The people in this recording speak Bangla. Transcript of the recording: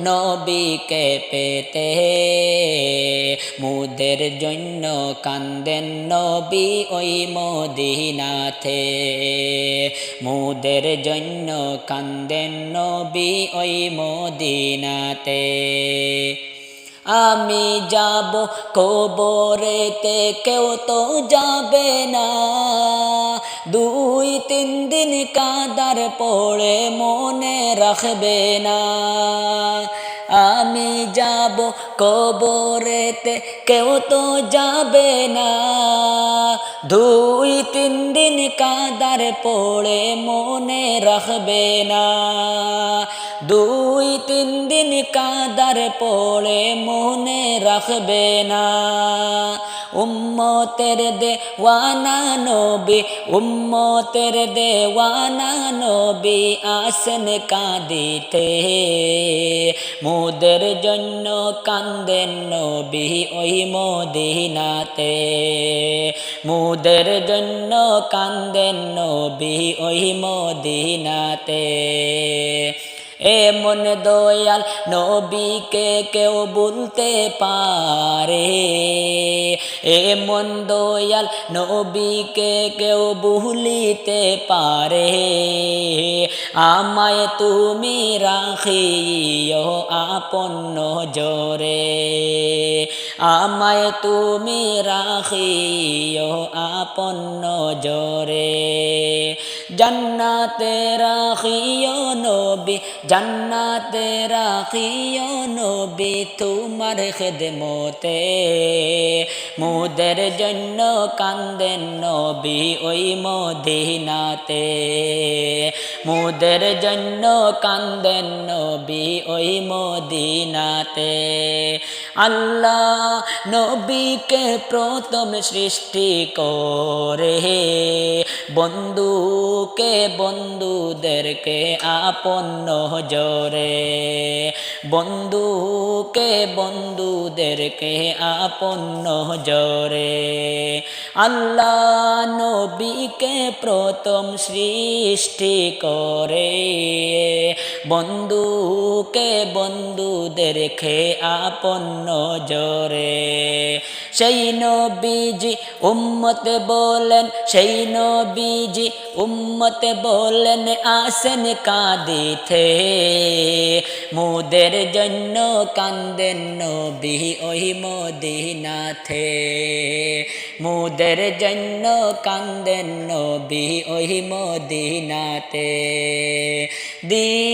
নবীকে পেতে। মুদের জন্য কান্দেন নবী ওই মদিনাথে মুদের জন্য কান্দেন নবী ওই মদিনাতে। আমি যাব কবরেতে, কেউ তো যাবে না। দুই, তিন দিন কাদার পড়ে মনে রাখবে না। আমি যাব কবরেতে, কেউ তো যাবে না। দুই, তিন দিন কাদার পড়ে মনে রাখবে না। দুই, তিন দিন কাদার পড়ে মনে রাখবে না। উম্মতের দেওয়ানা নবী, উম্মতের দেওয়ানা নবী আসেন কাঁদিতে। মুদের জন্য কান্দেন নবী ওই মদিনাতে। মুদের জন্য কান্দেন নবী ওই মদিনাতে। এমন দয়াল নবীকে কেউ বলতে পারে। এমন দয়াল নবীকে কেউ ভুলিতে পারে। আমায় তুমি রাখিও আপন জোরে আমায় তুমি রাখিও আপন জোরে জন্নাতে রাখিও নবী, জান্নাতে রাখিও নবী, তোমার খেদমতে। মুদের জন্য কান্দেন নবী ওই মদিনাতে। মুদের জন্য কান্দেন নবী ওই মদিনাতে। আল্লাহ নবীকে প্রথম সৃষ্টি করে। বন্ধুকে বন্ধুদেরকে আপন জোরে বন্ধুকে বন্ধুদেরকে আপন জোরে আল্লাহ নবীকে প্রথম সৃষ্টি করে। বন্ধুকে বন্ধুদেরকে আপন জোরে সেই নবীজি উম্মতে বলেন, সেই নবীজি উম্মতে বলেন, আসেন কাঁদিতে মুদের জন্য কান্দেন নবী ওই মদিনাথে মুদের জন্য কান্দেন নবী ওই মদিনাতে। দিন